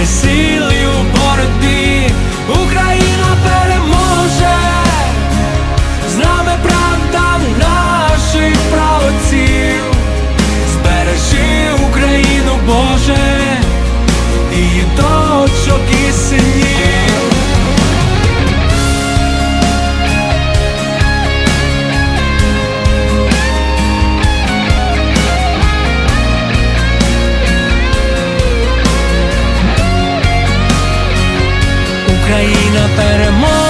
і дай Україна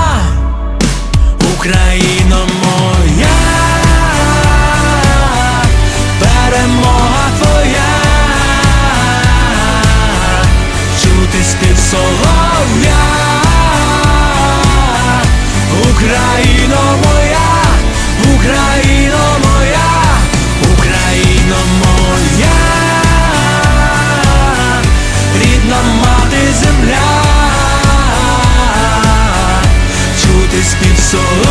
そう。